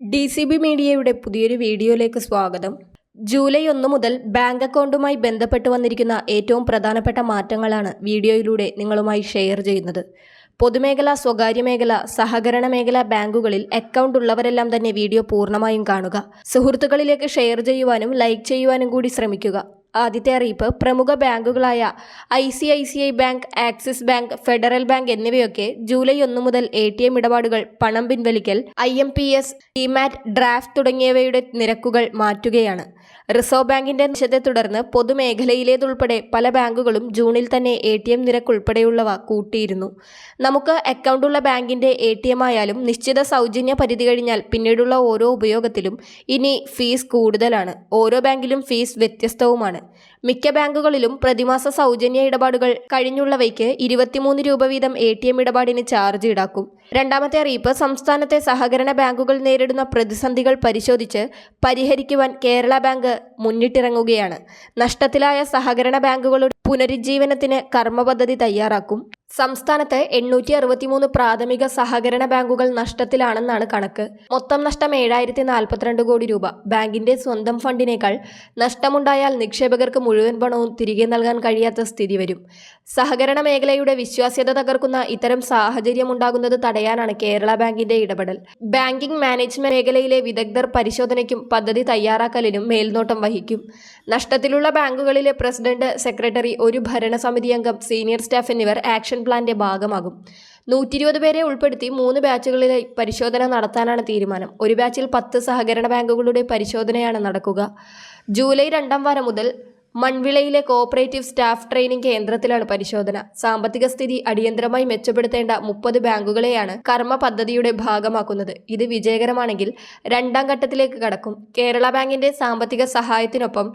D C B മീഡിയയുടെ പുതിയൊരു വീഡിയോയിലേക്ക് സ്വാഗതം. ജൂലൈ ഒന്ന് മുതൽ ബാങ്ക് അക്കൗണ്ടുമായി ബന്ധപ്പെട്ട് വന്നിരിക്കുന്ന ഏറ്റവും പ്രധാനപ്പെട്ട മാറ്റങ്ങളാണ് വീഡിയോയിലൂടെ നിങ്ങളുമായി ഷെയർ ചെയ്യുന്നത്. പൊതുമേഖല സ്വകാര്യ മേഖല സഹകരണ മേഖല ബാങ്കുകളിൽ അക്കൗണ്ട് ഉള്ളവരെല്ലാം തന്നെ വീഡിയോ പൂർണമായും കാണുക. സുഹൃത്തുക്കളിലേക്ക് ഷെയർ ചെയ്യുവാനും ലൈക്ക് ചെയ്യുവാനും കൂടി ശ്രമിക്കുക. ആദ്യത്തെ അറിയിപ്പ് പ്രമുഖ ബാങ്കുകളായ I C I C I bank Axis bank Federal bank എന്നിവയൊക്കെ ജൂലൈ ഒന്ന് മുതൽ എ ടി എം ഇടപാടുകൾ പണം പിൻവലിക്കൽ I M P S demat draft തുടങ്ങിയവയുടെ നിരക്കുകൾ മാറ്റുകയാണ്. റിസർവ് ബാങ്കിന്റെ നിഷത്തെ തുടർന്ന് പൊതുമേഖലയിലേതുൾപ്പെടെ പല ബാങ്കുകളും ജൂണിൽ തന്നെ എ ടി എം നിരക്ക് ഉൾപ്പെടെയുള്ളവ കൂട്ടിയിരുന്നു. നമുക്ക് അക്കൗണ്ടുള്ള ബാങ്കിന്റെ എ ടി എം ആയാലും നിശ്ചിത സൗജന്യ പരിധി കഴിഞ്ഞാൽ പിന്നീടുള്ള ഓരോ ഉപയോഗത്തിലും ഇനി ഫീസ് കൂടുതലാണ്. ഓരോ ബാങ്കിലും ഫീസ് വ്യത്യസ്തവുമാണ്. മിക്ക ബാങ്കുകളിലും പ്രതിമാസ സൗജന്യ ഇടപാടുകൾ കഴിഞ്ഞുള്ളവയ്ക്ക് ഇരുപത്തിമൂന്ന് രൂപ വീതം എ ടി എം ഇടപാടിന് ചാർജ് ഈടാക്കും. രണ്ടാമത്തെ അറിയിപ്പ് സംസ്ഥാനത്തെ സഹകരണ ബാങ്കുകൾ നേരിടുന്ന പ്രതിസന്ധികൾ പരിശോധിച്ച് പരിഹരിക്കുവാൻ കേരള ബാങ്ക് മുന്നിട്ടിറങ്ങുകയാണ്. നഷ്ടത്തിലായ സഹകരണ ബാങ്കുകളുടെ പുനരുജ്ജീവനത്തിന് കർമ്മപദ്ധതി തയ്യാറാക്കും. സംസ്ഥാനത്ത് എണ്ണൂറ്റി അറുപത്തിമൂന്ന് പ്രാഥമിക സഹകരണ ബാങ്കുകൾ നഷ്ടത്തിലാണെന്നാണ് കണക്ക്. മൊത്തം നഷ്ടം ഏഴായിരത്തി നാൽപ്പത്തിരണ്ട് കോടി രൂപ. ബാങ്കിന്റെ സ്വന്തം ഫണ്ടിനേക്കാൾ നഷ്ടമുണ്ടായാൽ നിക്ഷേപകർക്ക് മുഴുവൻ പണവും തിരികെ നൽകാൻ കഴിയാത്ത സ്ഥിതി വരും. സഹകരണ മേഖലയുടെ വിശ്വാസ്യത തകർക്കുന്ന ഇത്തരം സാഹചര്യം ഉണ്ടാകുന്നത് തടയാനാണ് കേരള ബാങ്കിന്റെ ഇടപെടൽ. ബാങ്കിംഗ് മാനേജ്മെന്റ് മേഖലയിലെ വിദഗ്ധർ പരിശോധനയ്ക്കും പദ്ധതി തയ്യാറാക്കലിനും മേൽനോട്ടം വഹിക്കും. നഷ്ടത്തിലുള്ള ബാങ്കുകളിലെ പ്രസിഡന്റ് സെക്രട്ടറി ഒരു ഭരണസമിതി അംഗം സീനിയർ സ്റ്റാഫ് എന്നിവർ ആക്ഷൻ പ്ലാന്റെ ഭാഗമാകും. നൂറ്റി ഇരുപത് പേരെ ഉൾപ്പെടുത്തി മൂന്ന് ബാച്ചുകളിൽ പരിശോധന നടത്താനാണ് തീരുമാനം. ഒരു ബാച്ചിൽ പത്ത് സഹകരണ ബാങ്കുകളുടെ പരിശോധനയാണ് നടക്കുക. ജൂലൈ രണ്ടാം വാരം മുതൽ മൺവിളയിലെ കോഓപ്പറേറ്റീവ് സ്റ്റാഫ് ട്രെയിനിംഗ് കേന്ദ്രത്തിലാണ് പരിശോധന. സാമ്പത്തിക സ്ഥിതി അടിയന്തരമായി മെച്ചപ്പെടുത്തേണ്ട മുപ്പത് ബാങ്കുകളെയാണ് കർമ്മ പദ്ധതിയുടെ ഭാഗമാക്കുന്നത്. ഇത് വിജയകരമാണെങ്കിൽ രണ്ടാം ഘട്ടത്തിലേക്ക് കടക്കും. കേരള ബാങ്കിന്റെ സാമ്പത്തിക സഹായത്തിനൊപ്പം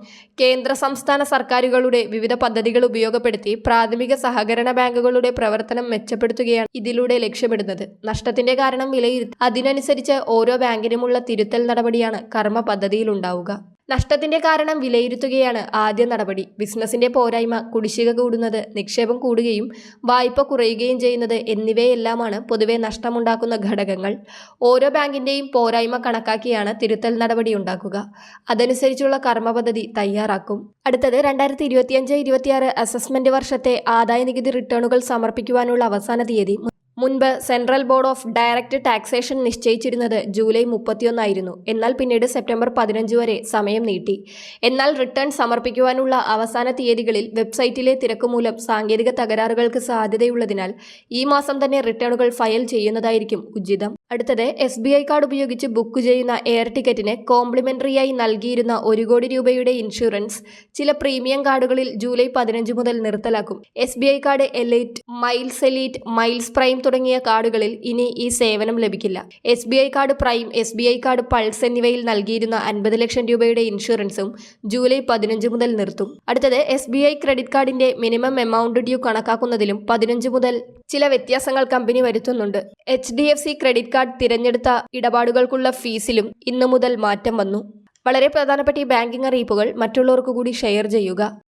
കേന്ദ്ര സംസ്ഥാന സർക്കാരുകളുടെ വിവിധ പദ്ധതികൾ ഉപയോഗപ്പെടുത്തി പ്രാഥമിക സഹകരണ ബാങ്കുകളുടെ പ്രവർത്തനം മെച്ചപ്പെടുത്തുകയാണ് ഇതിലൂടെ ലക്ഷ്യമിടുന്നത്. നഷ്ടത്തിന്റെ കാരണം വിലയിരുത്തി. അതിനനുസരിച്ച് ഓരോ ബാങ്കിനുമുള്ള തിരുത്തൽ നടപടിയാണ് കർമ്മ പദ്ധതിയിലുണ്ടാവുക. നഷ്ടത്തിന്റെ കാരണം വിലയിരുത്തുകയാണ് ആദ്യ നടപടി. ബിസിനസിന്റെ പോരായ്മ കുടിശ്ശിക കൂടുന്നത് നിക്ഷേപം കൂടുകയും വായ്പ കുറയുകയും ചെയ്യുന്നത് എന്നിവയെല്ലാമാണ് പൊതുവെ നഷ്ടമുണ്ടാക്കുന്ന ഘടകങ്ങൾ. ഓരോ ബാങ്കിന്റെയും പോരായ്മ കണക്കാക്കിയാണ് തിരുത്തൽ നടപടി ഉണ്ടാക്കുക. അതനുസരിച്ചുള്ള കർമ്മപദ്ധതി തയ്യാറാക്കും. അടുത്തത് രണ്ടായിരത്തി ഇരുപത്തിയഞ്ച് ഇരുപത്തിയാറ് അസസ്മെന്റ് വർഷത്തെ ആദായ നികുതി റിട്ടേണുകൾ സമർപ്പിക്കുവാനുള്ള അവസാന തീയതി മുൻപ് central board of direct taxation നിശ്ചയിച്ചിരുന്നത് July മുപ്പത്തിയൊന്നായിരുന്നു. എന്നാൽ പിന്നീട് സെപ്റ്റംബർ പതിനഞ്ച് വരെ സമയം നീട്ടി. എന്നാൽ റിട്ടേൺ സമർപ്പിക്കുവാനുള്ള അവസാന തീയതികളിൽ വെബ്സൈറ്റിലെ തിരക്ക് മൂലം സാങ്കേതിക തകരാറുകൾക്ക് സാധ്യതയുള്ളതിനാൽ ഈ മാസം തന്നെ റിട്ടേണുകൾ ഫയൽ ചെയ്യുന്നതായിരിക്കും ഉചിതം. അടുത്തത് എസ് ബി ഐ കാർഡ് ഉപയോഗിച്ച് ബുക്ക് ചെയ്യുന്ന എയർ ടിക്കറ്റിന് കോംപ്ലിമെന്ററിയായി നൽകിയിരുന്ന ഒരു കോടി രൂപയുടെ ഇൻഷുറൻസ് ചില പ്രീമിയം കാർഡുകളിൽ ജൂലൈ പതിനഞ്ച് മുതൽ നിർത്തലാക്കും. S B I card elite miles elite miles prime തുടങ്ങിയ കാർഡുകളിൽ ഇനി ഈ സേവനം ലഭിക്കില്ല. S B I card prime S B I card pulse എന്നിവയിൽ നൽകിയിരുന്ന അൻപത് ലക്ഷം രൂപയുടെ ഇൻഷുറൻസും ജൂലൈ പതിനഞ്ച് മുതൽ നിർത്തും. അടുത്തത് എസ് ബി ഐ ക്രെഡിറ്റ് കാർഡിന്റെ മിനിമം എമൗണ്ട് ഡ്യൂ കണക്കാക്കുന്നതിലും പതിനഞ്ച് മുതൽ ചില വ്യത്യാസങ്ങൾ കമ്പനി വരുത്തുന്നുണ്ട്. H D F C credit card തിരഞ്ഞെടുത്ത ഇടപാടുകൾക്കുള്ള ഫീസിലും ഇന്നു മുതൽ മാറ്റം വന്നു. വളരെ പ്രധാനപ്പെട്ട ഈ ബാങ്കിംഗ് അറിയിപ്പുകൾ മറ്റുള്ളവർക്ക് കൂടി ഷെയർ ചെയ്യുക.